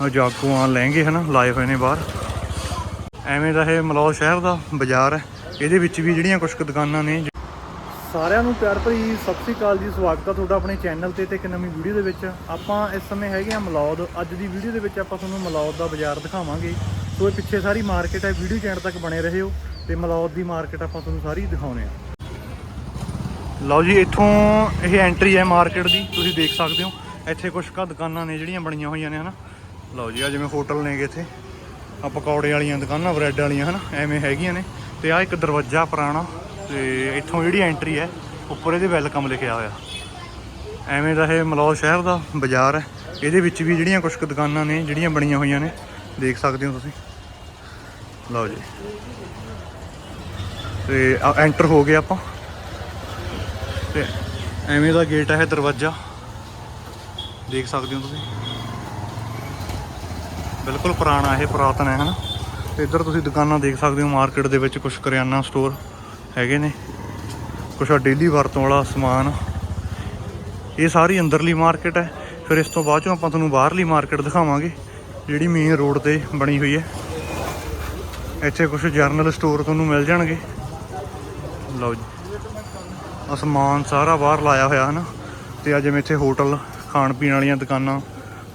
ਆਹ ਜਾਗੋਆਂ ਲਹਿੰਗੇ ਹਨਾ, ਲਾਏ ਹੋਏ ਨੇ ਬਾਹਰ। ਐਵੇਂ ਦਾ ਇਹ ਮਲੌਦ ਸ਼ਹਿਰ ਦਾ ਬਾਜ਼ਾਰ ਹੈ। ਇਹਦੇ ਵਿੱਚ ਵੀ ਜਿਹੜੀਆਂ ਕੁਝ ਕੁ ਦੁਕਾਨਾਂ ਨੇ। ਸਾਰਿਆਂ ਨੂੰ ਪਿਆਰ ਭਰੀ ਸਤਿ ਸ੍ਰੀ ਅਕਾਲ ਜੀ, ਸਵਾਗਤ ਹੈ ਤੁਹਾਡਾ ਆਪਣੇ ਚੈਨਲ ਤੇ ਤੇ ਇੱਕ ਨਵੀਂ ਵੀਡੀਓ ਦੇ ਵਿੱਚ। ਆਪਾਂ ਇਸ ਸਮੇਂ ਹੈਗੇ ਆ ਮਲੌਦ। ਅੱਜ ਦੀ ਵੀਡੀਓ ਦੇ ਵਿੱਚ ਆਪਾਂ ਤੁਹਾਨੂੰ ਮਲੌਦ ਦਾ ਬਾਜ਼ਾਰ ਦਿਖਾਵਾਂਗੇ। ਸੋ ਇਹ ਪਿੱਛੇ ਸਾਰੀ ਮਾਰਕੀਟ ਹੈ, ਵੀਡੀਓ ਚੈਨਲ ਤੱਕ ਬਣੇ ਰਹੋ ਤੇ ਮਲੌਦ ਦੀ ਮਾਰਕੀਟ ਆਪਾਂ ਤੁਹਾਨੂੰ ਸਾਰੀ ਦਿਖਾਉਨੇ ਆ। ਲਓ ਜੀ, ਇੱਥੋਂ ਇਹ ਐਂਟਰੀ ਹੈ ਮਾਰਕੀਟ ਦੀ। ਤੁਸੀਂ ਦੇਖ ਸਕਦੇ ਹੋ, ਇੱਥੇ ਕੁਝ ਕਾ ਦੁਕਾਨਾਂ ਨੇ ਜਿਹੜੀਆਂ ਬਣੀਆਂ ਹੋਈਆਂ ਨੇ, ਹਨਾ। ਲਓ ਜੀ ਆ ਜਿਵੇਂ ਹੋਟਲ ਨੇਗੇ ਇੱਥੇ। ਆ ਪਕੌੜੇ ਵਾਲੀਆਂ ਦੁਕਾਨਾਂ, ਬ੍ਰੈਡ ਵਾਲੀਆਂ, ਹਨਾ? ਐਵੇਂ ਹੈਗੀਆਂ ਨੇ। ਤੇ ਆ ਇੱਕ ਦਰਵਾਜ਼ਾ ਪੁਰਾਣਾ, ਤੇ ਇੱਥੋਂ ਜਿਹੜੀ ਐਂਟਰੀ ਹੈ, ਉੱਪਰ ਇਹਦੇ ਵੈਲਕਮ ਲਿਖਿਆ ਹੋਇਆ। ਐਵੇਂ ਦਾ ਇਹ ਮਲੌਦ ਸ਼ਹਿਰ ਦਾ ਬਾਜ਼ਾਰ ਹੈ। ਇਹਦੇ ਵਿੱਚ ਵੀ ਜਿਹੜੀਆਂ ਕੁਝ ਕੁ ਦੁਕਾਨਾਂ ਨੇ, ਜਿਹੜੀਆਂ ਬਣੀਆਂ ਹੋਈਆਂ ਨੇ, ਦੇਖ ਸਕਦੇ ਹੋ ਤੁਸੀਂ। ਲਓ ਜੀ। ਤੇ ਐਂਟਰ ਹੋ ਗਏ ਆਪਾਂ। ਤੇ ਐਵੇਂ ਦਾ ਗੇਟ ਹੈ ਇਹ ਦਰਵਾਜ਼ਾ। ਦੇਖ ਸਕਦੇ ਹੋ ਤੁਸੀਂ। ਬਿਲਕੁਲ ਪੁਰਾਣਾ ਇਹ, ਪੁਰਾਤਨ ਹੈ, ਹਨਾ? ਇੱਧਰ ਤੁਸੀਂ ਦੁਕਾਨਾਂ ਦੇਖ ਸਕਦੇ ਹੋ, ਮਾਰਕੀਟ ਦੇ ਵਿੱਚ ਕੁਝ ਕਰਿਆਨਾ ਸਟੋਰ ਹੈਗੇ ਨੇ। ਕੁਝ ਆ ਡੇਲੀ ਵਰਤੋਂ ਵਾਲਾ ਸਮਾਨ। ਇਹ ਸਾਰੀ ਅੰਦਰਲੀ ਮਾਰਕੀਟ ਹੈ। ਫਿਰ ਇਸ ਤੋਂ ਬਾਅਦ ਚੋਂ ਆਪਾਂ ਤੁਹਾਨੂੰ ਬਾਹਰਲੀ ਮਾਰਕੀਟ ਦਿਖਾਵਾਂਗੇ, ਜਿਹੜੀ ਮੇਨ ਰੋਡ ਤੇ ਬਣੀ ਹੋਈ ਹੈ। ਇੱਥੇ ਕੁਝ ਜਰਨਲ ਸਟੋਰ ਤੁਹਾਨੂੰ ਮਿਲ ਜਾਣਗੇ। ਲਓ ਜੀ। ਅਸਮਾਨ ਸਾਰਾ ਬਾਹਰ ਲਾਇਆ ਹੋਇਆ, ਹਨਾ? ਤੇ ਆ ਜਿਵੇਂ ਇੱਥੇ ਹੋਟਲ ਖਾਣ ਪੀਣ ਵਾਲੀਆਂ ਦੁਕਾਨਾਂ,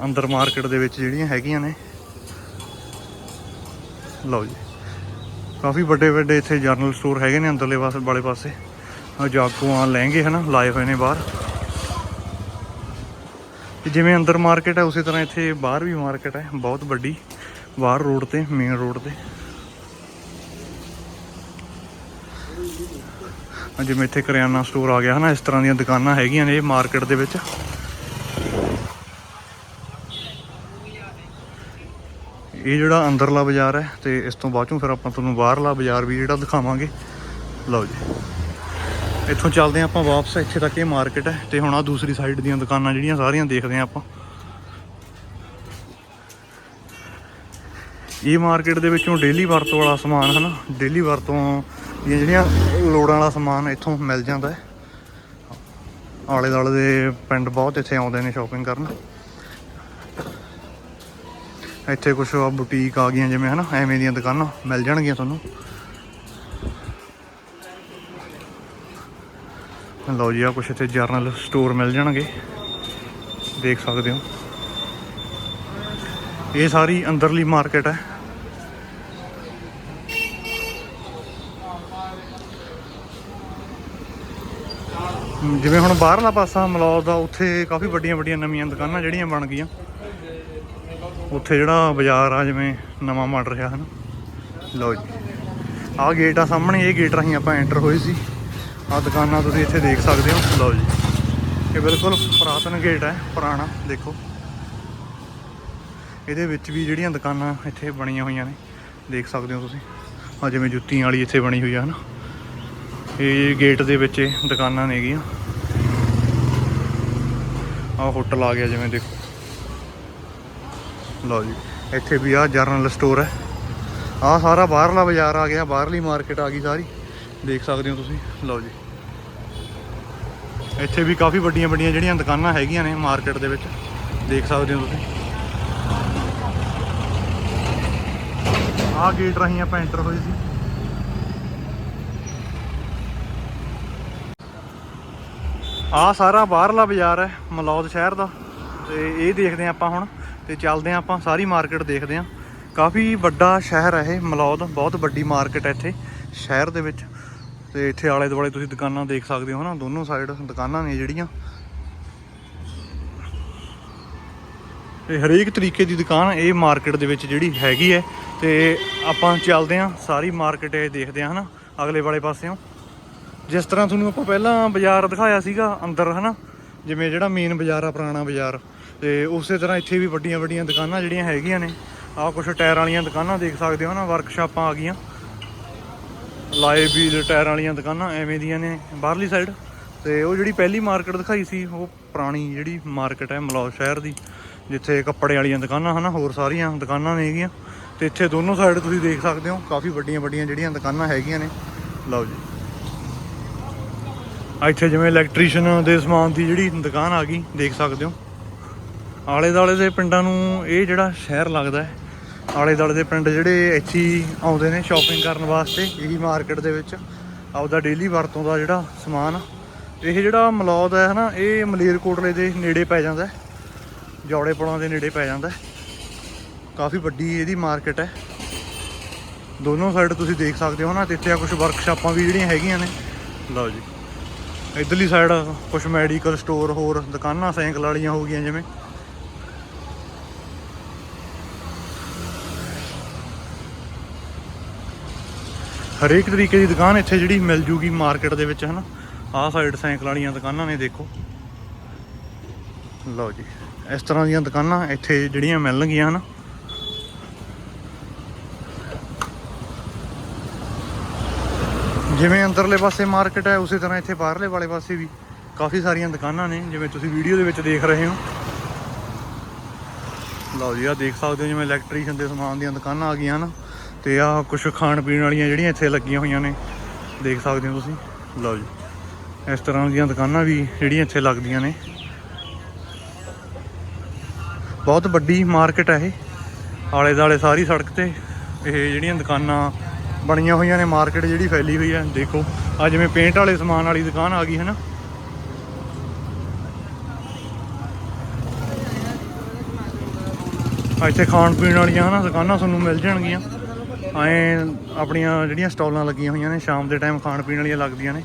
ਅੰਦਰ ਮਾਰਕੀਟ ਦੇ ਵਿੱਚ ਜਿਹੜੀਆਂ ਹੈਗੀਆਂ ਨੇ। ਲਓ ਜੀ। ਕਾਫੀ ਵੱਡੇ ਵੱਡੇ ਇੱਥੇ ਜਰਨਲ ਸਟੋਰ ਹੈਗੇ ਨੇ ਅੰਦਰਲੇ ਪਾਸੇ, ਵਾਲੇ ਪਾਸੇ। ਆ ਜਾਗੋਆਂ ਲਹਿੰਗੇ ਹਨਾ, ਲਾਏ ਹੋਏ ਨੇ ਬਾਹਰ। ਜਿਵੇਂ ਅੰਦਰ ਮਾਰਕੀਟ ਹੈ, ਉਸੇ ਤਰ੍ਹਾਂ ਇੱਥੇ ਬਾਹਰ ਵੀ ਮਾਰਕੀਟ ਹੈ, ਬਹੁਤ ਵੱਡੀ। ਬਾਹਰ ਰੋਡ ਤੇ ਮੇਨ ਰੋਡ ਤੇ। ਜਿਵੇਂ ਇੱਥੇ ਕਰਿਆਨਾ ਸਟੋਰ ਆ ਗਿਆ ਹਨਾ, ਇਸ ਤਰ੍ਹਾਂ ਦੀਆਂ ਦੁਕਾਨਾਂ ਹੈਗੀਆਂ ਨੇ ਇਹ ਮਾਰਕੀਟ ਦੇ ਵਿੱਚ। ਇਹ ਜਿਹੜਾ ਅੰਦਰਲਾ ਬਾਜ਼ਾਰ ਹੈ ਤੇ ਇਸ ਤੋਂ ਬਾਅਦ ਚੋਂ ਫਿਰ ਆਪਾਂ ਤੁਹਾਨੂੰ ਬਾਹਰਲਾ ਬਾਜ਼ਾਰ ਵੀ ਜਿਹੜਾ ਦਿਖਾਵਾਂਗੇ। ਲਓ ਜੀ। ਇੱਥੋਂ ਚੱਲਦੇ ਹਾਂ ਆਪਾਂ ਵਾਪਸ, ਇੱਥੇ ਤੱਕ ਇਹ ਮਾਰਕੀਟ ਹੈ ਤੇ ਹੁਣ ਆ ਦੂਸਰੀ ਸਾਈਡ ਦੀਆਂ ਦੁਕਾਨਾਂ ਜਿਹੜੀਆਂ ਸਾਰੀਆਂ ਦੇਖਦੇ ਹਾਂ ਆਪਾਂ। ਇਹ ਮਾਰਕੀਟ ਦੇ ਵਿੱਚੋਂ ਡੇਲੀ ਵਰਤੋਂ ਵਾਲਾ ਸਮਾਨ ਹਨਾ ਡੇਲੀ ਵਰਤੋਂ ਦੀਆਂ ਜਿਹੜੀਆਂ ਲੋੜਾਂ ਵਾਲਾ ਸਮਾਨ ਇੱਥੋਂ ਮਿਲ ਜਾਂਦਾ ਹੈ। ਆਲੇ ਦਾਲੇ ਦੇ ਪਿੰਡ ਬਹੁਤ ਇੱਥੇ ਆਉਂਦੇ ਨੇ ਸ਼ਾਪਿੰਗ ਕਰਨ। ਇੱਥੇ ਕੁਝ ਆ ਬੁਟੀਕ ਆ ਗਈਆਂ ਜਿਵੇਂ, ਹਨਾ? ਐਵੇਂ ਦੀਆਂ ਦੁਕਾਨਾਂ ਮਿਲ ਜਾਣਗੀਆਂ ਤੁਹਾਨੂੰ। ਲਓ ਜੀ ਆ ਕੁਝ ਇੱਥੇ ਜਰਨਲ ਸਟੋਰ ਮਿਲ ਜਾਣਗੇ। ਦੇਖ ਸਕਦੇ ਹੋ। ਇਹ ਸਾਰੀ ਅੰਦਰਲੀ ਮਾਰਕੀਟ ਹੈ। ਜਿਵੇਂ ਹੁਣ ਬਾਹਰਲਾ ਪਾਸਾ ਮਲੌਦ ਦਾ, ਉੱਥੇ ਕਾਫੀ ਵੱਡੀਆਂ ਵੱਡੀਆਂ ਨਵੀਆਂ ਦੁਕਾਨਾਂ ਜਿਹੜੀਆਂ ਬਣ ਗਈਆਂ। ਉੱਥੇ ਜਿਹੜਾ ਬਾਜ਼ਾਰ ਆ, ਜਿਵੇਂ ਨਵਾਂ ਬਣ ਰਿਹਾ ਹਨ। ਲਓ ਜੀ। ਆਹ ਗੇਟ ਆ ਸਾਹਮਣੇ, ਇਹ ਗੇਟ ਰਾਹੀਂ ਆਪਾਂ ਐਂਟਰ ਹੋਏ ਸੀ। ਆਹ ਦੁਕਾਨਾਂ ਤੁਸੀਂ ਇੱਥੇ ਦੇਖ ਸਕਦੇ ਹੋ। ਲਓ ਜੀ। ਇਹ ਬਿਲਕੁਲ ਪੁਰਾਤਨ ਗੇਟ ਹੈ ਪੁਰਾਣਾ, ਦੇਖੋ। ਇਹਦੇ ਵਿੱਚ ਵੀ ਜਿਹੜੀਆਂ ਦੁਕਾਨਾਂ ਇੱਥੇ ਬਣੀਆਂ ਹੋਈਆਂ ਨੇ, ਦੇਖ ਸਕਦੇ ਹੋ ਤੁਸੀਂ। ਆ ਜਿਵੇਂ ਜੁੱਤੀਆਂ ਵਾਲੀ ਇੱਥੇ ਬਣੀ ਹੋਈ ਆ, ਹਨਾ। ਇਹ ਗੇਟ ਦੇ ਵਿੱਚ ਇਹ ਦੁਕਾਨਾਂ ਨੇਗੀਆਂ ਆਹ ਹੋਟਲ ਆ ਗਿਆ ਜਿਵੇਂ, ਦੇਖੋ। ਲਓ ਜੀ, ਇੱਥੇ ਵੀ ਆ ਜਰਨਲ ਸਟੋਰ ਹੈ। ਆਹ ਸਾਰਾ ਬਾਹਰਲਾ ਬਾਜ਼ਾਰ ਆ ਗਿਆ, ਬਾਹਰਲੀ ਮਾਰਕੀਟ ਆ ਗਈ ਸਾਰੀ। ਦੇਖ ਸਕਦੇ ਹੋ ਤੁਸੀਂ, ਲਓ ਜੀ। ਇੱਥੇ ਵੀ ਕਾਫੀ ਵੱਡੀਆਂ ਵੱਡੀਆਂ ਜਿਹੜੀਆਂ ਦੁਕਾਨਾਂ ਹੈਗੀਆਂ ਨੇ ਮਾਰਕੀਟ ਦੇ ਵਿੱਚ। ਦੇਖ ਸਕਦੇ ਹੋ ਤੁਸੀਂ। ਆਹ ਗੇਟ ਰਾਹੀਂ ਆਪਾਂ ਐਂਟਰ ਹੋਏ ਸੀ। ਆਹ ਸਾਰਾ ਬਾਹਰਲਾ ਬਾਜ਼ਾਰ ਹੈ, ਮਲੌਦ ਸ਼ਹਿਰ ਦਾ। ਤੇ ਇਹ ਦੇਖਦੇ ਹਾਂ ਆਪਾਂ ਹੁਣ। ਤੇ ਚੱਲਦੇ ਹਾਂ ਆਪਾਂ, ਸਾਰੀ ਮਾਰਕੀਟ ਦੇਖਦੇ ਹਾਂ। ਕਾਫੀ ਵੱਡਾ ਸ਼ਹਿਰ ਹੈ ਇਹ, ਮਲੌਦ, ਬਹੁਤ ਵੱਡੀ ਮਾਰਕੀਟ ਹੈ ਇੱਥੇ, ਸ਼ਹਿਰ ਦੇ ਵਿੱਚ। ਤੇ ਇੱਥੇ ਆਲੇ ਦੁਆਲੇ ਤੁਸੀਂ ਦੁਕਾਨਾਂ ਦੇਖ ਸਕਦੇ ਹੋ ਨਾ ਦੋਨੋਂ ਸਾਈਡ ਦੁਕਾਨਾਂ ਨੇ ਜਿਹੜੀਆਂ। ਤੇ ਹਰੇਕ ਤਰੀਕੇ ਦੀ ਦੁਕਾਨ ਇਹ ਮਾਰਕੀਟ ਦੇ ਵਿੱਚ ਜਿਹੜੀ ਹੈਗੀ ਹੈ। ਤੇ ਆਪਾਂ ਚੱਲਦੇ ਹਾਂ, ਸਾਰੀ ਮਾਰਕੀਟ ਇਹ ਦੇਖਦੇ ਹਾਂ ਹਨਾ, ਅਗਲੇ ਵਾਲੇ ਪਾਸਿਓਂ। ਜਿਸ ਤਰ੍ਹਾਂ ਤੁਹਾਨੂੰ ਆਪਾਂ ਪਹਿਲਾਂ ਬਾਜ਼ਾਰ ਦਿਖਾਇਆ ਸੀਗਾ, ਅੰਦਰ ਹਨਾ, ਜਿਵੇਂ ਜਿਹੜਾ ਮੇਨ ਬਾਜ਼ਾਰ ਆ, ਪੁਰਾਣਾ ਬਾਜ਼ਾਰ। ਤੇ ਉਸੇ ਤਰ੍ਹਾਂ ਇੱਥੇ ਵੀ ਵੱਡੀਆਂ ਵੱਡੀਆਂ ਦੁਕਾਨਾਂ ਜਿਹੜੀਆਂ ਹੈਗੀਆਂ ਨੇ। ਆਹ ਕੁਝ ਟਾਇਰ ਵਾਲੀਆਂ ਦੁਕਾਨਾਂ ਦੇਖ ਸਕਦੇ ਹੋ ਨਾ, ਵਰਕਸ਼ਾਪਾਂ ਆ ਗਈਆਂ। ਲਾਏ ਵੀਲ ਟਾਇਰ ਵਾਲੀਆਂ ਦੁਕਾਨਾਂ ਐਵੇਂ ਦੀਆਂ ਨੇ ਬਾਹਰਲੀ ਸਾਈਡ ਤੇ ਉਹ ਜਿਹੜੀ ਪਹਿਲੀ ਮਾਰਕੀਟ ਦਿਖਾਈ ਸੀ, ਉਹ ਪੁਰਾਣੀ ਜਿਹੜੀ ਮਾਰਕੀਟ ਹੈ ਮਲੌਰ ਸ਼ਹਿਰ ਦੀ, ਜਿੱਥੇ ਕੱਪੜੇ ਵਾਲੀਆਂ ਦੁਕਾਨਾਂ ਹਨਾ, ਹੋਰ ਸਾਰੀਆਂ ਦੁਕਾਨਾਂ ਨੇ ਹੈਗੀਆਂ। ਤੇ ਇੱਥੇ ਦੋਨੋਂ ਸਾਈਡ ਤੁਸੀਂ ਦੇਖ ਸਕਦੇ ਹੋ, ਕਾਫੀ ਵੱਡੀਆਂ ਵੱਡੀਆਂ ਜਿਹੜੀਆਂ ਦੁਕਾਨਾਂ ਹੈਗੀਆਂ ਨੇ। ਲਓ ਜੀ। ਇੱਥੇ ਜਿਵੇਂ ਇਲੈਕਟ੍ਰੀਸ਼ੀਅਨ ਦੇ ਸਮਾਨ ਦੀ ਜਿਹੜੀ ਦੁਕਾਨ ਆ ਗਈ, ਦੇਖ ਸਕਦੇ ਹੋ। ਆਲੇ ਦਾਲੇ ਦੇ ਪਿੰਡਾਂ ਨੂੰ ਇਹ ਜਿਹੜਾ ਸ਼ਹਿਰ ਲੱਗਦਾ ਹੈ ਆਲੇ ਦਾਲੇ ਦੇ ਪਿੰਡ ਜਿਹੜੇ ਇੱਥੇ ਹੀ ਆਉਂਦੇ ਨੇ ਸ਼ਾਪਿੰਗ ਕਰਨ ਵਾਸਤੇ, ਇਹੀ ਮਾਰਕੀਟ ਦੇ ਵਿੱਚ ਆਪਦਾ ਡੇਲੀ ਵਰਤੋਂ ਦਾ ਜਿਹੜਾ ਸਮਾਨ ਇਹ ਜਿਹੜਾ ਮਲੌਦ ਹੈ ਹਨਾ, ਇਹ ਮਲੇਰਕੋਟਲੇ ਦੇ ਨੇੜੇ ਪੈ ਜਾਂਦਾ ਹੈ ਜੌੜੇ ਪੁਲਾਂ ਦੇ ਨੇੜੇ ਪੈ ਜਾਂਦਾ ਕਾਫੀ ਵੱਡੀ ਇਹਦੀ ਮਾਰਕੀਟ ਹੈ। ਦੋਨੋਂ ਸਾਈਡ ਤੁਸੀਂ ਦੇਖ ਸਕਦੇ ਹੋ ਨਾ, ਤੇ ਇੱਥੇ ਆ ਕੁਝ ਵਰਕਸ਼ਾਪਾਂ ਵੀ ਜਿਹੜੀਆਂ ਹੈਗੀਆਂ ਨੇ। ਲਓ ਜੀ। ਇਧਰਲੀ ਸਾਈਡ ਕੁਝ ਮੈਡੀਕਲ ਸਟੋਰ ਹੋਰ ਦੁਕਾਨਾਂ, ਸਾਈਕਲ ਵਾਲੀਆਂ ਹੋ ਗਈਆਂ ਜਿਵੇਂ। ਹਰੇਕ ਤਰੀਕੇ ਦੀ ਦੁਕਾਨ ਇੱਥੇ ਜਿਹੜੀ ਮਿਲ ਜੂਗੀ ਮਾਰਕੀਟ ਦੇ ਵਿੱਚ, ਹਨਾ? ਆਹ ਸਾਈਡ ਸਾਈਕਲ ਵਾਲੀਆਂ ਦੁਕਾਨਾਂ ਨੇ, ਦੇਖੋ। ਲਓ ਜੀ, ਇਸ ਤਰ੍ਹਾਂ ਦੀਆਂ ਦੁਕਾਨਾਂ ਇੱਥੇ ਜਿਹੜੀਆਂ ਮਿਲਣਗੀਆਂ, ਹਨਾ? ਜਿਵੇਂ ਅੰਦਰਲੇ ਪਾਸੇ ਮਾਰਕੀਟ ਹੈ, ਉਸੇ ਤਰ੍ਹਾਂ ਇੱਥੇ ਬਾਹਰਲੇ ਵਾਲੇ ਪਾਸੇ ਵੀ ਕਾਫੀ ਸਾਰੀਆਂ ਦੁਕਾਨਾਂ ਨੇ, ਜਿਵੇਂ ਤੁਸੀਂ ਵੀਡੀਓ ਦੇ ਵਿੱਚ ਦੇਖ ਰਹੇ ਹੋ। ਲਓ ਜੀ ਆ ਦੇਖ ਸਕਦੇ ਹੋ ਜਿਵੇਂ ਇਲੈਕਟ੍ਰੀਸ਼ੀਅਨ ਦੇ ਸਮਾਨ ਦੀਆਂ ਦੁਕਾਨਾਂ ਆ ਗਈਆਂ, ਹਨ? ਤੇ ਆ ਕੁਝ ਖਾਣ ਪੀਣ ਵਾਲੀਆਂ ਜਿਹੜੀਆਂ ਇੱਥੇ ਲੱਗੀਆਂ ਹੋਈਆਂ ਨੇ, ਦੇਖ ਸਕਦੇ ਹੋ ਤੁਸੀਂ। ਲਓ ਜੀ, ਇਸ ਤਰ੍ਹਾਂ ਦੀਆਂ ਦੁਕਾਨਾਂ ਵੀ ਜਿਹੜੀਆਂ ਇੱਥੇ ਲੱਗਦੀਆਂ ਨੇ। ਬਹੁਤ ਵੱਡੀ ਮਾਰਕੀਟ ਹੈ ਇਹ। ਆਲੇ ਦਾਲੇ ਸਾਰੀ ਸੜਕ ਤੇ ਇਹ ਜਿਹੜੀਆਂ ਦੁਕਾਨਾਂ ਬਣੀਆਂ ਹੋਈਆਂ ਨੇ, ਮਾਰਕੀਟ ਜਿਹੜੀ ਫੈਲੀ ਹੋਈ ਹੈ ਦੇਖੋ। ਆ ਜਿਵੇਂ ਪੇਂਟ ਵਾਲੇ ਸਮਾਨ ਵਾਲੀ ਦੁਕਾਨ ਆ ਗਈ, ਹੈ ਨਾ? ਇੱਥੇ ਖਾਣ ਪੀਣ ਵਾਲੀਆਂ ਹਨਾ ਦੁਕਾਨਾਂ ਤੁਹਾਨੂੰ ਮਿਲ ਜਾਣਗੀਆਂ। ਐਂ ਆਪਣੀਆਂ ਜਿਹੜੀਆਂ ਸਟਾਲਾਂ ਲੱਗੀਆਂ ਹੋਈਆਂ ਨੇ, ਸ਼ਾਮ ਦੇ ਟਾਈਮ ਖਾਣ ਪੀਣ ਵਾਲੀਆਂ ਲੱਗਦੀਆਂ ਨੇ।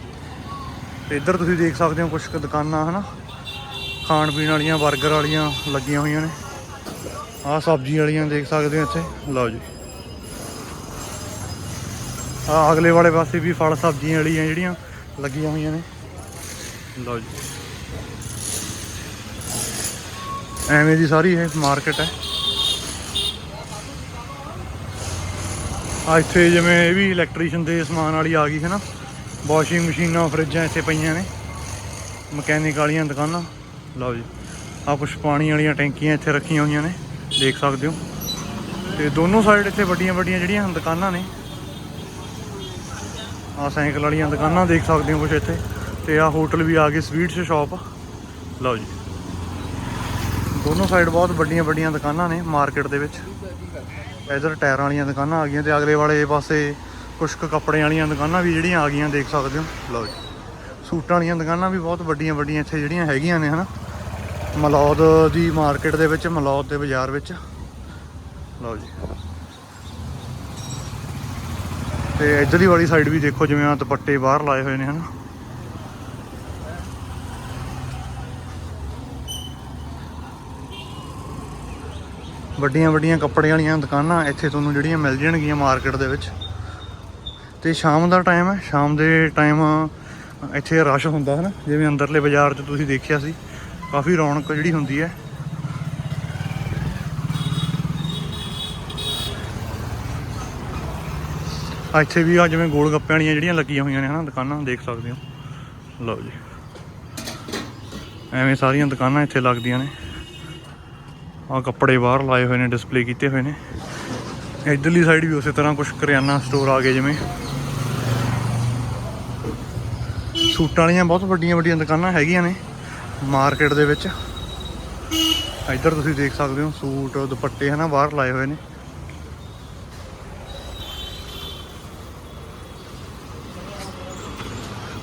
ਤੇ ਇੱਧਰ ਤੁਸੀਂ ਦੇਖ ਸਕਦੇ ਹੋ ਕੁਝ ਕੁ ਦੁਕਾਨਾਂ, ਹਨਾ? ਖਾਣ ਪੀਣ ਵਾਲੀਆਂ 버ਗਰ ਵਾਲੀਆਂ ਲੱਗੀਆਂ ਹੋਈਆਂ ਨੇ। ਆਹ ਸਬਜ਼ੀ ਵਾਲੀਆਂ ਦੇਖ ਸਕਦੇ ਹੋ ਇੱਥੇ। ਲਓ ਜੀ। ਆ ਅਗਲੇ ਵਾਲੇ ਪਾਸੇ ਵੀ ਫਲ ਸਬਜ਼ੀਆਂ ਵਾਲੀਆਂ ਜਿਹੜੀਆਂ ਲੱਗੀਆਂ ਹੋਈਆਂ ਨੇ। ਲਓ ਜੀ। ਐਵੇਂ ਦੀ ਸਾਰੀ ਇਹ ਮਾਰਕੀਟ ਹੈ। ਆ ਇੱਥੇ ਜਿਵੇਂ ਇਹ ਵੀ ਇਲੈਕਟ੍ਰੀਸ਼ੀਅਨ ਦੇ ਸਮਾਨ ਵਾਲੀ ਆ ਗਈ ਹੈ ਨਾ। ਵਾਸ਼ਿੰਗ ਮਸ਼ੀਨਾਂ, ਫਰਿੱਜਾਂ ਇੱਥੇ ਪਈਆਂ ਨੇ। ਮਕੈਨਿਕ ਵਾਲੀਆਂ ਦੁਕਾਨਾਂ। ਲਓ ਜੀ ਆ ਕੁਛ ਪਾਣੀ ਵਾਲੀਆਂ ਟੈਂਕੀਆਂ ਇੱਥੇ ਰੱਖੀਆਂ ਹੋਈਆਂ ਨੇ, ਦੇਖ ਸਕਦੇ ਹੋ। ਤੇ ਦੋਨੋਂ ਸਾਈਡ ਇੱਥੇ ਵੱਡੀਆਂ ਵੱਡੀਆਂ ਜਿਹੜੀਆਂ ਦੁਕਾਨਾਂ ਨੇ। ਆ ਸਾਈਕਲ ਵਾਲੀਆਂ ਦੁਕਾਨਾਂ ਦੇਖ ਸਕਦੇ ਹੋ ਕੁਛ ਇੱਥੇ। ਤੇ ਆ ਹੋਟਲ ਵੀ ਆ ਗਏ ਸਵੀਟਸ ਸ਼ਾਪ ਲਓ ਜੀ। ਦੋਨੋਂ ਸਾਈਡ ਬਹੁਤ ਵੱਡੀਆਂ ਵੱਡੀਆਂ ਦੁਕਾਨਾਂ ਨੇ ਮਾਰਕੀਟ ਦੇ ਵਿੱਚ। ਇਧਰ ਟਾਇਰਾਂ ਵਾਲੀਆਂ ਦੁਕਾਨਾਂ ਆ ਗਈਆਂ ਤੇ ਅਗਲੇ ਵਾਲੇ ਪਾਸੇ ਕੁਝ ਕੁ ਕੱਪੜੇ ਵਾਲੀਆਂ ਦੁਕਾਨਾਂ ਵੀ ਜਿਹੜੀਆਂ ਆ ਗਈਆਂ ਦੇਖ ਸਕਦੇ ਹੋ। ਲਓ ਜੀ। ਸੂਟਾਂ ਵਾਲੀਆਂ ਦੁਕਾਨਾਂ ਵੀ ਬਹੁਤ ਵੱਡੀਆਂ ਵੱਡੀਆਂ ਇੱਥੇ ਜਿਹੜੀਆਂ ਹੈਗੀਆਂ ਨੇ ਹਨਾ। ਮਲੌਦ ਦੀ ਮਾਰਕੀਟ ਦੇ ਵਿੱਚ, ਮਲੌਦ ਦੇ ਬਾਜ਼ਾਰ ਵਿੱਚ। ਲਓ ਜੀ। ਤੇ ਇੱਧਰਲੀ ਵਾਲੀ ਸਾਈਡ ਵੀ ਦੇਖੋ ਜਿਵੇਂ ਆ ਦੁਪੱਟੇ ਬਾਹਰ ਲਾਏ ਹੋਏ ਨੇ ਹਨਾ। ਵੱਡੀਆਂ ਵੱਡੀਆਂ ਕੱਪੜੇ ਵਾਲੀਆਂ ਦੁਕਾਨਾਂ ਇੱਥੇ ਤੁਹਾਨੂੰ ਜਿਹੜੀਆਂ ਮਿਲ ਜਾਣਗੀਆਂ ਮਾਰਕੀਟ ਦੇ ਵਿੱਚ। ਤੇ ਸ਼ਾਮ ਦਾ ਟਾਈਮ ਹੈ, ਸ਼ਾਮ ਦੇ ਟਾਈਮ ਇੱਥੇ ਰਸ਼ ਹੁੰਦਾ ਹੈ ਨਾ, ਜਿਵੇਂ ਅੰਦਰਲੇ ਬਾਜ਼ਾਰ 'ਚ ਤੁਸੀਂ ਦੇਖਿਆ ਸੀ, ਕਾਫੀ ਰੌਣਕ ਜਿਹੜੀ ਹੁੰਦੀ ਹੈ। ਇੱਥੇ ਵੀ ਆ ਜਿਵੇਂ ਗੋਲ ਗੱਪੇ ਵਾਲੀਆਂ ਜਿਹੜੀਆਂ ਲੱਗੀਆਂ ਹੋਈਆਂ ਨੇ ਹਨਾ ਦੁਕਾਨਾਂ, ਦੇਖ ਸਕਦੇ ਹੋ। ਲਓ ਜੀ। ਐਵੇਂ ਸਾਰੀਆਂ ਦੁਕਾਨਾਂ ਇੱਥੇ ਲੱਗਦੀਆਂ ਨੇ। ਆ ਕੱਪੜੇ ਬਾਹਰ ਲਾਏ ਹੋਏ ਨੇ ਡਿਸਪਲੇ ਕੀਤੇ ਹੋਏ ਨੇ। ਇਧਰਲੀ ਸਾਈਡ ਵੀ ਉਸੇ ਤਰ੍ਹਾਂ ਕੁਝ ਕਰਿਆਨਾ ਸਟੋਰ ਆ ਗਏ ਜਿਵੇਂ। ਸੂਟਾਂ ਵਾਲੀਆਂ ਬਹੁਤ ਵੱਡੀਆਂ ਵੱਡੀਆਂ ਦੁਕਾਨਾਂ ਹੈਗੀਆਂ ਨੇ ਮਾਰਕੀਟ ਦੇ ਵਿੱਚ। ਇੱਧਰ ਤੁਸੀਂ ਦੇਖ ਸਕਦੇ ਹੋ ਸੂਟ, ਦੁਪੱਟੇ ਹਨਾ ਬਾਹਰ ਲਾਏ ਹੋਏ ਨੇ।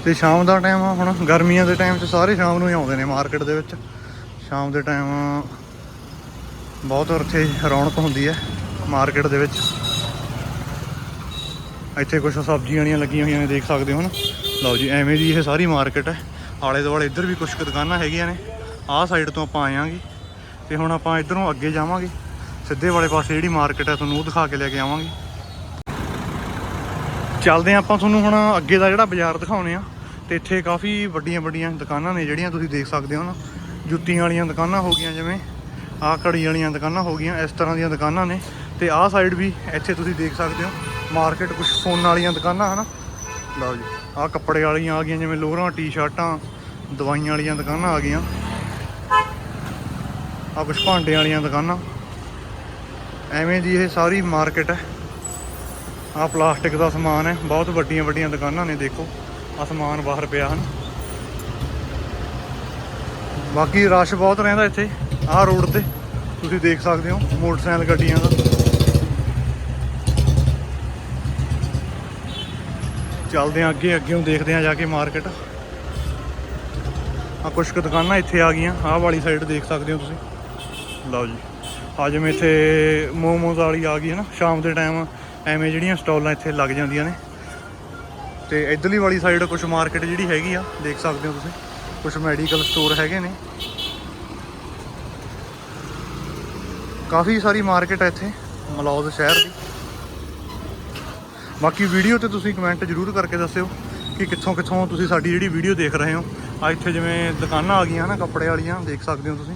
ਤੇ ਸ਼ਾਮ ਦਾ ਟਾਈਮ ਹੁਣ, ਗਰਮੀਆਂ ਦੇ ਟਾਈਮ 'ਚ ਸਾਰੇ ਸ਼ਾਮ ਨੂੰ ਹੀ ਆਉਂਦੇ ਨੇ ਮਾਰਕੀਟ ਦੇ ਵਿੱਚ। ਸ਼ਾਮ ਦੇ ਟਾਈਮ ਬਹੁਤ ਉੱਥੇ ਰੌਣਕ ਹੁੰਦੀ ਹੈ ਮਾਰਕੀਟ ਦੇ ਵਿੱਚ। ਇੱਥੇ ਕੁਝ ਸਬਜ਼ੀਆਂ ਵਾਲੀਆਂ ਲੱਗੀਆਂ ਹੋਈਆਂ ਨੇ, ਦੇਖ ਸਕਦੇ ਹੋ ਨਾ। ਲਓ ਜੀ, ਐਵੇਂ ਦੀ ਇਹ ਸਾਰੀ ਮਾਰਕੀਟ ਹੈ। ਆਲੇ ਦੁਆਲੇ ਇੱਧਰ ਵੀ ਕੁਝ ਕੁ ਦੁਕਾਨਾਂ ਹੈਗੀਆਂ ਨੇ। ਆਹ ਸਾਈਡ ਤੋਂ ਆਪਾਂ ਆਵਾਂਗੇ ਤੇ ਹੁਣ ਆਪਾਂ ਇੱਧਰੋਂ ਅੱਗੇ ਜਾਵਾਂਗੇ। ਸਿੱਧੇ ਵਾਲੇ ਪਾਸੇ ਜਿਹੜੀ ਮਾਰਕੀਟ ਹੈ, ਤੁਹਾਨੂੰ ਉਹ ਦਿਖਾ ਕੇ ਲੈ ਕੇ ਆਵਾਂਗੇ। ਚੱਲਦੇ ਹਾਂ ਆਪਾਂ ਤੁਹਾਨੂੰ ਹੁਣ ਅੱਗੇ ਦਾ ਜਿਹੜਾ ਬਾਜ਼ਾਰ ਦਿਖਾਉਣੇ ਆ। ਤੇ ਇੱਥੇ ਕਾਫੀ ਵੱਡੀਆਂ ਵੱਡੀਆਂ ਦੁਕਾਨਾਂ ਨੇ ਜਿਹੜੀਆਂ ਤੁਸੀਂ ਦੇਖ ਸਕਦੇ ਹੋ ਨਾ। ਜੁੱਤੀਆਂ ਵਾਲੀਆਂ ਦੁਕਾਨਾਂ ਹੋ ਗਈਆਂ, ਜਿਵੇਂ ਆਹ ਘੜੀ ਵਾਲੀਆਂ ਦੁਕਾਨਾਂ ਹੋ ਗਈਆਂ, ਇਸ ਤਰ੍ਹਾਂ ਦੀਆਂ ਦੁਕਾਨਾਂ ਨੇ। ਤੇ ਆਹ ਸਾਈਡ ਵੀ ਇੱਥੇ ਤੁਸੀਂ ਦੇਖ ਸਕਦੇ ਹੋ ਮਾਰਕੀਟ ਕੁਝ ਫੋਨ ਵਾਲੀਆਂ ਦੁਕਾਨਾਂ, ਹਨਾ? ਲਓ ਜੀ, ਆਹ ਕੱਪੜੇ ਵਾਲੀਆਂ ਆ ਗਈਆਂ, ਜਿਵੇਂ ਲੋਰਾਂ ਟੀ-ਸ਼ਰਟਾਂ ਦਵਾਈਆਂ ਵਾਲੀਆਂ ਦੁਕਾਨਾਂ ਆ ਗਈਆਂ। ਆਹ ਕੁਝ ਭਾਂਡੇ ਵਾਲੀਆਂ ਦੁਕਾਨਾਂ। ਐਵੇਂ ਦੀ ਇਹ ਸਾਰੀ ਮਾਰਕੀਟ ਹੈ। ਆਹ ਪਲਾਸਟਿਕ ਦਾ ਸਮਾਨ ਹੈ, ਬਹੁਤ ਵੱਡੀਆਂ ਵੱਡੀਆਂ ਦੁਕਾਨਾਂ ਨੇ, ਦੇਖੋ। ਆਹ ਸਮਾਨ ਬਾਹਰ ਪਿਆ, ਹਨ? ਬਾਕੀ ਰਸ਼ ਬਹੁਤ ਰਹਿੰਦਾ ਇੱਥੇ, ਆਹ ਰੋਡ ਤੇ। ਤੁਸੀਂ ਦੇਖ ਸਕਦੇ ਹੋ ਮੋਟਰਸਾਈਕਲ ਗੱਡੀਆਂ ਦਾ। ਚੱਲਦੇ ਆ ਅੱਗੇ ਅੱਗੇ ਨੂੰ ਦੇਖਦੇ ਆ ਜਾ ਕੇ ਮਾਰਕੀਟ ਆ ਕੁਝ ਕੁ ਦੁਕਾਨਾਂ ਇੱਥੇ ਆ ਗਈਆਂ, ਆਹ ਵਾਲੀ ਸਾਈਡ ਦੇਖ ਸਕਦੇ ਹੋ ਤੁਸੀਂ। ਲਓ ਜੀ। ਆ ਜਿਵੇਂ ਇੱਥੇ ਮੋਮੋਜ਼ ਵਾਲੀ ਆ ਗਈ ਹੈ ਨਾ, ਸ਼ਾਮ ਦੇ ਟਾਈਮ ਐਵੇਂ ਜਿਹੜੀਆਂ ਸਟਾਲਾਂ ਇੱਥੇ ਲੱਗ ਜਾਂਦੀਆਂ ਨੇ। ਤੇ ਇਧਰਲੀ ਵਾਲੀ ਸਾਈਡ ਕੁਝ ਮਾਰਕੀਟ ਜਿਹੜੀ ਹੈਗੀ ਆ, ਦੇਖ ਸਕਦੇ ਹੋ ਤੁਸੀਂ। ਕੁਝ ਮੈਡੀਕਲ ਸਟੋਰ ਹੈਗੇ ਨੇ। ਕਾਫੀ ਸਾਰੀ ਮਾਰਕੀਟ ਹੈ ਇੱਥੇ ਮਲੌਦ ਸ਼ਹਿਰ ਦੀ। ਬਾਕੀ ਵੀਡੀਓ ਤੇ ਤੁਸੀਂ ਕਮੈਂਟ ਜ਼ਰੂਰ ਕਰਕੇ ਦੱਸਿਓ ਕਿ ਕਿੱਥੋਂ ਕਿੱਥੋਂ ਤੁਸੀਂ ਸਾਡੀ ਜਿਹੜੀ ਵੀਡੀਓ ਦੇਖ ਰਹੇ ਹੋ। ਆ ਇੱਥੇ ਜਿਵੇਂ ਦੁਕਾਨਾਂ ਆ ਗਈਆਂ ਨਾ, ਕੱਪੜੇ ਵਾਲੀਆਂ, ਦੇਖ ਸਕਦੇ ਹੋ ਤੁਸੀਂ।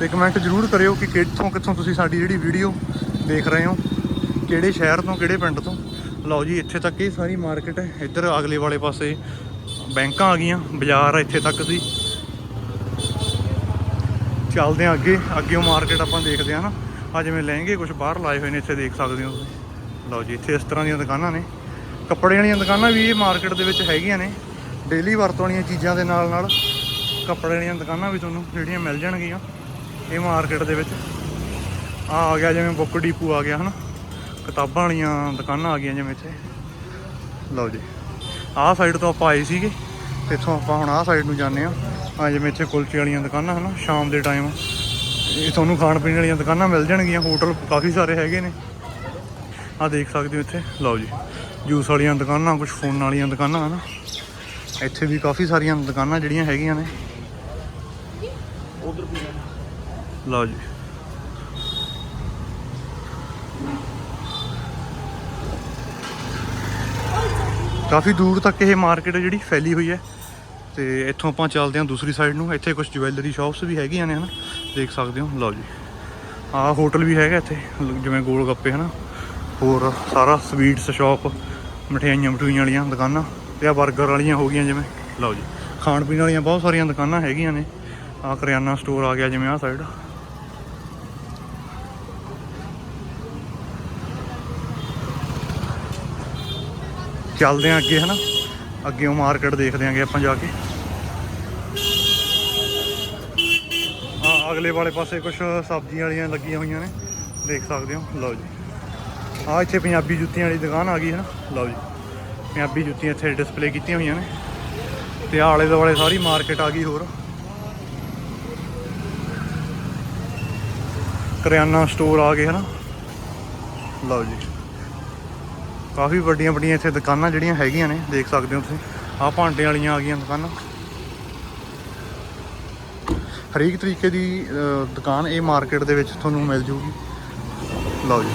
ਤੇ ਕਮੈਂਟ ਜ਼ਰੂਰ ਕਰਿਓ ਕਿ ਕਿੱਥੋਂ ਕਿੱਥੋਂ ਤੁਸੀਂ ਸਾਡੀ ਜਿਹੜੀ ਵੀਡੀਓ ਦੇਖ ਰਹੇ ਹੋ। ਕਿਹੜੇ ਸ਼ਹਿਰ ਤੋਂ, ਕਿਹੜੇ ਪਿੰਡ ਤੋਂ। ਲਓ ਜੀ, ਇੱਥੇ ਤੱਕ ਇਹ ਸਾਰੀ ਮਾਰਕੀਟ ਹੈ। ਇੱਧਰ ਅਗਲੇ ਵਾਲੇ ਪਾਸੇ ਬੈਂਕਾਂ ਆ ਗਈਆਂ, ਬਾਜ਼ਾਰ ਇੱਥੇ ਤੱਕ ਸੀ। ਚੱਲਦੇ ਹਾਂ ਅੱਗੇ ਅੱਗੇ ਉਹ ਮਾਰਕੀਟ ਆਪਾਂ ਦੇਖਦੇ ਹਾਂ ਨਾ। ਆ ਜਿਵੇਂ ਲਹਿੰਗੇ ਕੁਝ ਬਾਹਰ ਲਾਏ ਹੋਏ ਨੇ, ਇੱਥੇ ਦੇਖ ਸਕਦੇ ਹੋ ਤੁਸੀਂ। ਲਓ ਜੀ, ਇੱਥੇ ਇਸ ਤਰ੍ਹਾਂ ਦੀਆਂ ਦੁਕਾਨਾਂ ਨੇ। ਕੱਪੜੇ ਵਾਲੀਆਂ ਦੁਕਾਨਾਂ ਵੀ ਇਹ ਮਾਰਕੀਟ ਦੇ ਵਿੱਚ ਹੈਗੀਆਂ ਨੇ। ਡੇਲੀ ਵਰਤੋਂ ਵਾਲੀਆਂ ਚੀਜ਼ਾਂ ਦੇ ਨਾਲ ਨਾਲ ਕੱਪੜੇ ਵਾਲੀਆਂ ਦੁਕਾਨਾਂ ਵੀ ਤੁਹਾਨੂੰ ਜਿਹੜੀਆਂ ਮਿਲ ਜਾਣਗੀਆਂ ਇਹ ਮਾਰਕੀਟ ਦੇ ਵਿੱਚ। ਆ ਆ ਗਿਆ ਜਿਵੇਂ ਬੁੱਕ ਡੀਪੂ ਆ ਗਿਆ, ਹਨਾ। ਕਿਤਾਬਾਂ ਵਾਲੀਆਂ ਦੁਕਾਨਾਂ ਆ ਗਈਆਂ ਜਿਵੇਂ ਇੱਥੇ। ਲਓ ਜੀ। ਆਹ ਸਾਈਡ ਤੋਂ ਆਪਾਂ ਆਏ ਸੀਗੇ ਇੱਥੋਂ ਆਪਾਂ ਹੁਣ ਆਹ ਸਾਈਡ ਨੂੰ ਜਾਂਦੇ ਆ ਆ ਜਿਵੇਂ ਇੱਥੇ ਕੁਲਚੇ ਵਾਲੀਆਂ ਦੁਕਾਨਾਂ ਹਨਾ, ਸ਼ਾਮ ਦੇ ਟਾਈਮ ਇਹ ਤੁਹਾਨੂੰ ਖਾਣ ਪੀਣ ਵਾਲੀਆਂ ਦੁਕਾਨਾਂ ਮਿਲ ਜਾਣਗੀਆਂ ਹੋਟਲ ਕਾਫੀ ਸਾਰੇ ਹੈਗੇ ਨੇ। ਆ ਦੇਖ ਸਕਦੇ ਹੋ ਇੱਥੇ, ਲਓ ਜੀ ਜੂਸ ਵਾਲੀਆਂ ਦੁਕਾਨਾਂ ਕੁਝ ਫੋਨ ਵਾਲੀਆਂ ਦੁਕਾਨਾਂ ਹਨਾ। ਇੱਥੇ ਵੀ ਕਾਫੀ ਸਾਰੀਆਂ ਦੁਕਾਨਾਂ ਜਿਹੜੀਆਂ ਹੈਗੀਆਂ ਨੇ। ਲਓ ਜੀ। ਕਾਫੀ ਦੂਰ ਤੱਕ ਇਹ ਮਾਰਕੀਟ ਜਿਹੜੀ ਫੈਲੀ ਹੋਈ ਹੈ ਤੇ ਇੱਥੋਂ ਆਪਾਂ ਚੱਲਦੇ ਹਾਂ ਦੂਸਰੀ ਸਾਈਡ ਨੂੰ। ਇੱਥੇ ਕੁਝ ਜਵੈਲਰੀ ਸ਼ਾਪਸ ਵੀ ਹੈਗੀਆਂ ਨੇ, ਹਨਾ? ਦੇਖ ਸਕਦੇ ਹੋ। ਲਓ ਜੀ। ਆਹ ਹੋਟਲ ਵੀ ਹੈਗਾ ਇੱਥੇ ਜਿਵੇਂ ਗੋਲ ਗੱਪੇ, ਹਨਾ? ਹੋਰ ਸਾਰਾ ਸਵੀਟਸ ਸ਼ਾਪ ਮਠਿਆਈਆਂ ਮਠੂਈਆਂ ਵਾਲੀਆਂ ਦੁਕਾਨਾਂ ਤੇ ਆ 버ਗਰ ਵਾਲੀਆਂ ਹੋ ਗਈਆਂ ਜਿਵੇਂ। ਲਓ ਜੀ। ਖਾਣ ਪੀਣ ਵਾਲੀਆਂ ਬਹੁਤ ਸਾਰੀਆਂ ਦੁਕਾਨਾਂ ਹੈਗੀਆਂ ਨੇ। ਆ ਕਰਿਆਨਾ ਸਟੋਰ ਆ ਗਿਆ ਜਿਵੇਂ ਆਹ ਸਾਈਡ ਚੱਲਦੇ ਆ ਅੱਗੇ, ਹਨਾ? ਅੱਗੇ ਉਹ ਮਾਰਕੀਟ ਦੇਖਦੇ ਆਂਗੇ ਆਪਾਂ ਜਾ ਕੇ। ਆ, ਅਗਲੇ ਵਾਲੇ ਪਾਸੇ ਕੁਝ ਸਬਜ਼ੀਆਂ ਵਾਲੀਆਂ ਲੱਗੀਆਂ ਹੋਈਆਂ ਨੇ। ਦੇਖ ਸਕਦੇ ਹੋ, ਲਓ ਜੀ। ਆ, ਇੱਥੇ ਪੰਜਾਬੀ ਜੁੱਤੀਆਂ ਵਾਲੀ ਦੁਕਾਨ ਆ ਗਈ ਹੈ ਨਾ ਲਓ ਜੀ। ਪੰਜਾਬੀ ਜੁੱਤੀਆਂ ਇੱਥੇ ਡਿਸਪਲੇ ਕੀਤੀਆਂ ਹੋਈਆਂ ਨੇ। ਤੇ ਆਲੇ ਦੁਆਲੇ ਸਾਰੀ ਮਾਰਕੀਟ ਆ ਗਈ ਹੋਰ। ਕਰਿਆਨਾ ਸਟੋਰ ਆ ਗਏ ਹੈ ਨਾ ਲਓ ਜੀ। ਕਾਫੀ ਵੱਡੀਆਂ ਵੱਡੀਆਂ ਇੱਥੇ ਦੁਕਾਨਾਂ ਜਿਹੜੀਆਂ ਹੈਗੀਆਂ ਨੇ, ਦੇਖ ਸਕਦੇ ਹੋ ਤੁਸੀਂ। ਆਹ ਭਾਂਡੇ ਵਾਲੀਆਂ ਆ ਗਈਆਂ ਦੁਕਾਨਾਂ। ਹਰੇਕ ਤਰੀਕੇ ਦੀ ਦੁਕਾਨ ਇਹ ਮਾਰਕੀਟ ਦੇ ਵਿੱਚ ਤੁਹਾਨੂੰ ਮਿਲ ਜੂਗੀ। ਲਓ ਜੀ।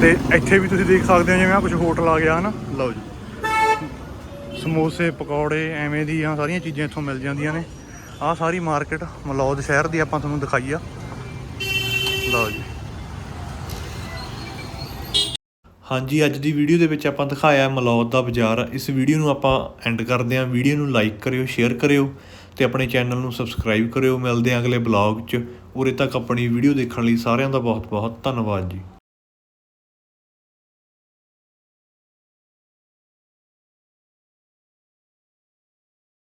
ਤੇ ਇੱਥੇ ਵੀ ਤੁਸੀਂ ਦੇਖ ਸਕਦੇ ਹੋ, ਜਿਵੇਂ ਆ ਕੁਝ ਹੋਟਲ ਆ ਗਿਆ, ਹਨਾ? ਲਓ ਜੀ। ਸਮੋਸੇ, ਪਕੌੜੇ, ਐਵੇਂ ਦੀਆਂ ਸਾਰੀਆਂ ਚੀਜ਼ਾਂ ਇੱਥੋਂ ਮਿਲ ਜਾਂਦੀਆਂ ਨੇ। ਆਹ ਸਾਰੀ ਮਾਰਕੀਟ ਮਲੌਦ ਸ਼ਹਿਰ ਦੀ ਆਪਾਂ ਤੁਹਾਨੂੰ ਦਿਖਾਈ ਆ। ਲਓ ਜੀ। ਹਾਂਜੀ, ਅੱਜ ਦੀ ਵੀਡੀਓ ਦੇ ਵਿੱਚ ਆਪਾਂ ਦਿਖਾਇਆ ਮਲੌਦ ਦਾ ਬਾਜ਼ਾਰ। ਇਸ ਵੀਡੀਓ ਨੂੰ ਆਪਾਂ ਐਂਡ ਕਰਦੇ ਹਾਂ। ਵੀਡੀਓ ਨੂੰ ਲਾਈਕ ਕਰਿਓ ਸ਼ੇਅਰ ਕਰਿਓ ਤੇ ਆਪਣੇ ਚੈਨਲ ਨੂੰ ਸਬਸਕ੍ਰਾਈਬ ਕਰਿਓ। ਮਿਲਦੇ ਹਾਂ ਅਗਲੇ ਬਲੌਗ 'ਚ। ਉਰੇ ਤੱਕ ਆਪਣੀ ਵੀਡੀਓ ਦੇਖਣ ਲਈ ਸਾਰਿਆਂ ਦਾ ਬਹੁਤ ਬਹੁਤ ਧੰਨਵਾਦ ਜੀ।